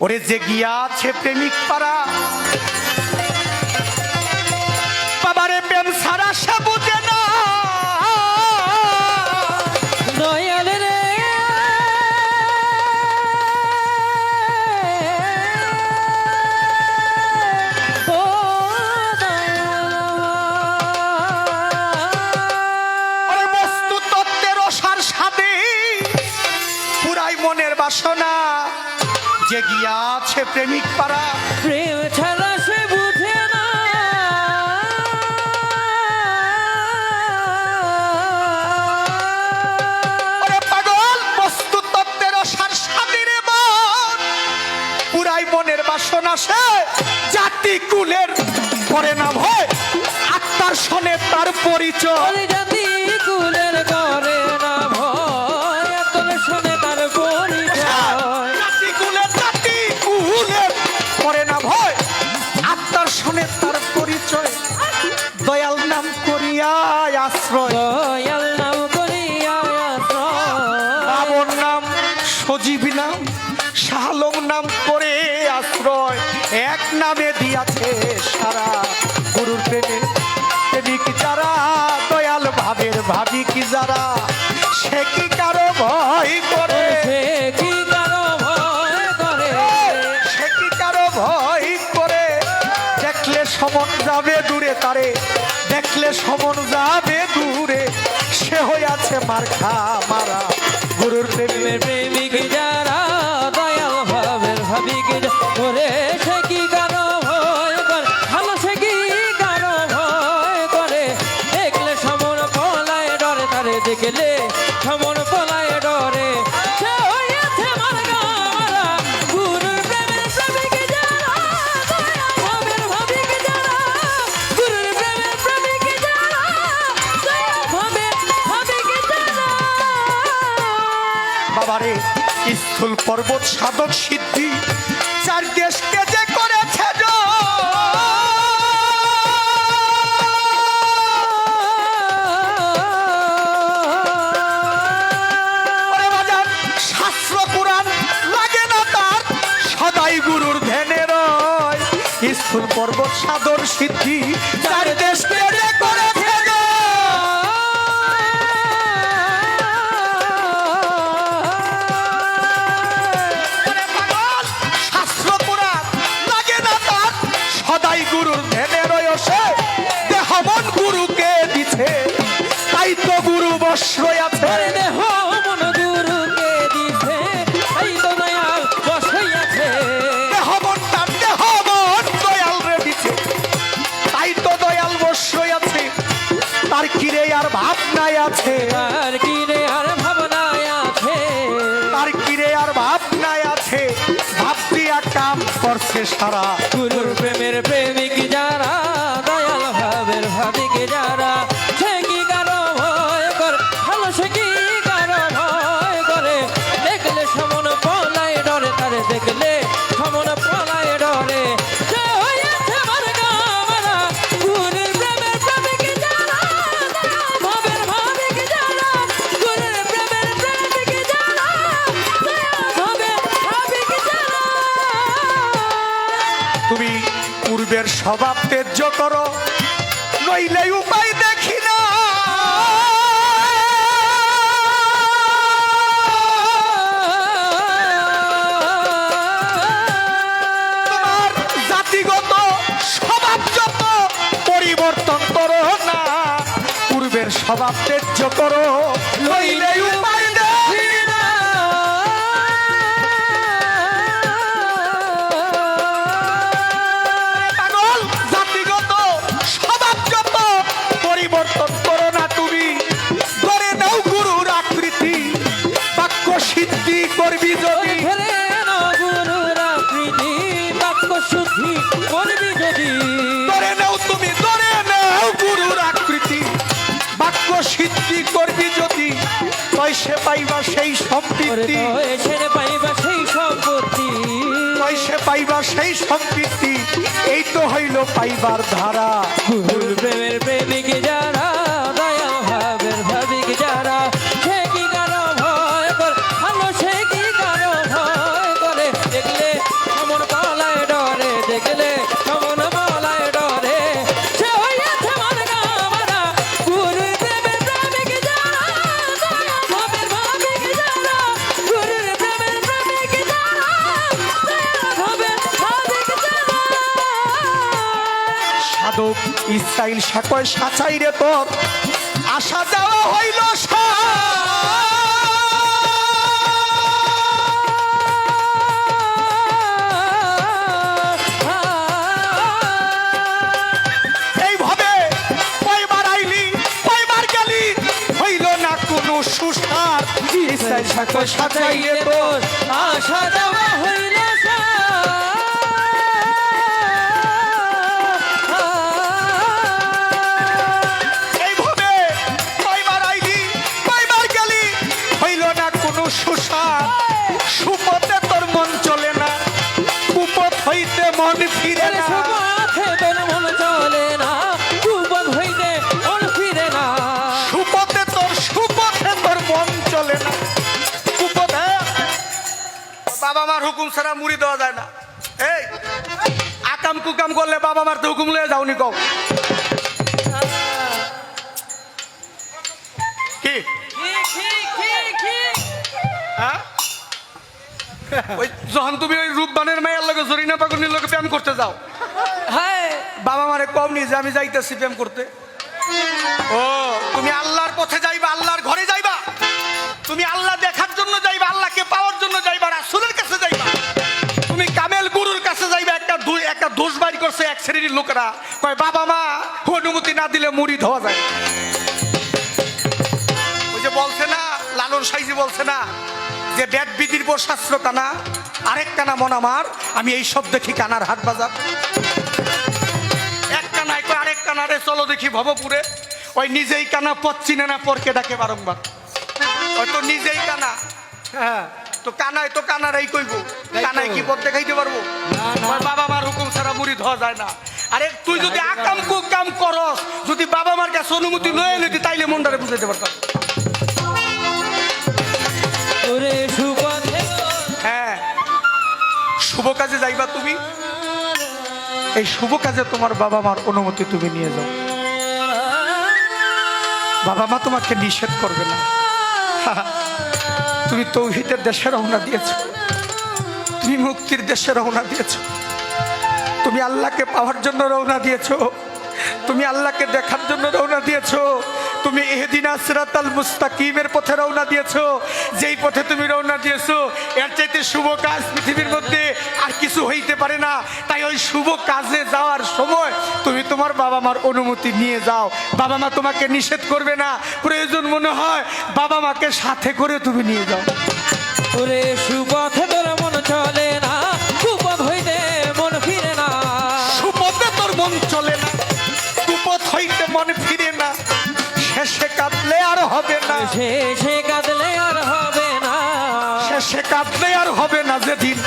ওরে যে গিয়াছে প্রেমিক পারা যে গিয়াছে প্রেমিক পারা প্রেম ছাড়া সে বুঝে না। পাগল বস্তু তত্ত্বের মন। পুরাই মনের বাসনা সে জাতি কুলের করে না ভয়। আত্মার শোনে তার পরিচয়। জাতি কুলের নাম সজীব নাম শালম নাম করে আশ্রয়। এক নামে দিয়াছে সারা গুরুর প্রেমে। প্রেমিক যারা দয়াল ভাবের যারা সে কি কারও ভয় করে? সে কি কারও ভয় করে? সে কি কারও ভয় করে? দেখলে সমন যাবে দূরে তারে দেখলে সমন যাবে দূরে। সে হইয়াছে মার্খা মারা। গুরুর প্রেমে প্রেমিক যারা, দয়াল ভাবের ভাবিক করে সে কি কারও ভয় করে? ভালো সে কি কারও ভয় করে? দেখলে সমর পলায় ডরে তারে দেখলে। স্থূল পর্বত সাধক সিদ্ধি চার দেশকে যে করেছে জয়। ওরে বাজান, শাস্ত্র পুরাণ লাগে না তার সদাই গুরুর ধ্যানে রয় স্থূল পর্বত সাধন সিদ্ধি চার দেশকে যে ভাবনায় আছে। আর কি রে আর ভাবনায় আছে? আর কি রে আর ভাবনায় আছে। ভাবতি আর কাম করছে সারা। গুরুর স্বভাব তেজ্য করো নইলে উপায় দেখি না। জাতিগত স্বভাব যত পরিবর্তন করো না। করো সে পাইবা সেই সম্পৃক্তি তো পাইবা সেই সম্পত্তি। সে পাইবা সেই সম্পৃক্তি এই তো হইল পাইবার ধারা। প্রেমের প্রেমিক যারা ইসরাইল সাকয় সাচাই রে তোর। আসা যাওয়া হইল সুসার সাচাই রে তোর। আশা দেওয়া হইল হুকুম ছাড়া মুড়ি দেওয়া যায় না। এই আকাম কুকাম করলে বাবা মার তো হুকুম লয়ে যাওনি কও। কি? হ্যাঁ? ওই যখন তুমি ওই রূপবানের মায়ের লগে জরিনা পাকুনির লগে প্রেম করতে যাও হ্যাঁ। বাবা মারে কম নি যে আমি যাইতেছি প্রেম করতে। ও তুমি আল্লাহর পথে যাইবা আল্লাহর ঘরে যাইবা। তুমি আল্লাহ করছে এক শ্রেণির লোকেরা কয় বাবা মা অনুমতি না দিলে মুড়ি ধোয়া যায় ওই যে বলছে না লালন সাইজি বলছে না যে ব্যাট বিধির পর শাস্ত্র কানা আরেক কানা মন আমার আমি এই সব দেখি কানার হাট বাজার। এক কানায় কয় আরেক কানারে চলো দেখি ভবপুরে। ওই নিজেই কানা পথ চিনে না পরকে ডাকে বারংবার। ওই তো নিজেই কানা। হ্যাঁ। তো কানায় তো কানারাই কইব। কানায় কি পথ দেখাইতে পারব? বাবা মার হুকুম মুড়ি ধোয়া যায় না। আরে তুই যদি আকাম কুকাম করস যদি বাবা মার কাছে অনুমতি লয়ে নিতি তাইলে মনটারে বুঝাইতে পারতাম। হ্যাঁ। শুভ কাজে যাইবা তুমি? এই শুভ কাজে তোমার বাবা মার অনুমতি তুমি নিয়ে যাও। বাবা মা তোমাকে নিষেধ করবে না। তুমি তৌহিদের দেশে রওনা দিয়েছ। তুমি মুক্তির দেশে রওনা দিয়েছ। তুমি আল্লাহকে পাওয়ার জন্য রওনা দিয়েছ। তুমি আল্লাহকে দেখার জন্য রওনা দিয়েছ। তুমি এহদিন আসরাতাল মুস্তাকিমের পথে রওনা দিয়েছ। যেই পথে তুমি রওনা দিয়েছ, এর চাইতে শুভ কাজ পৃথিবীর মধ্যে আর কিছু হইতে পারে না। তাই ওই শুভ কাজে যাওয়ার সময় তুমি তোমার বাবা মার অনুমতি নিয়ে যাও। বাবা মা তোমাকে নিষেধ করবে না। প্রয়োজন মনে হয় বাবা মাকে সাথে করে তুমি নিয়ে যাও। ওরে শেষে কাঁদলে আর হবে না। শেষে কাঁদলে আর হবে না যেদিন।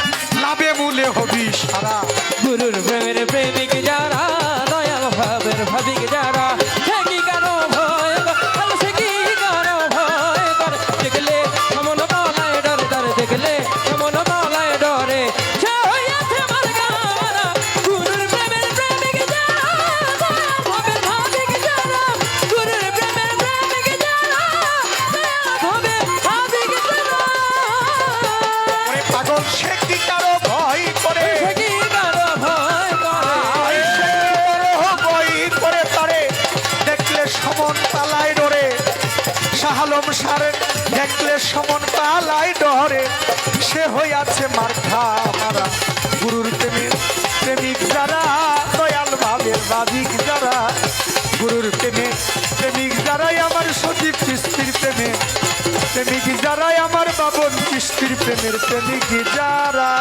সে কি কারও। ভয় করে। করে? তারে। দেখলে সমন পালায় ডরে। শাহালম সারে দেখলে সমন পালায় ডরে। সে হইয়াছে মার্খা মারা গুরুর প্রেমিক প্রেমিক যারা দয়াল ভাবের বাদিক যারা। গুরুর প্রেমে প্রেমিক যারাই আমার সজীব কিস্তির প্রেমে। প্রেমিক যারাই আমার বাবন কিস্তির প্রেমের প্রেমিক যারা।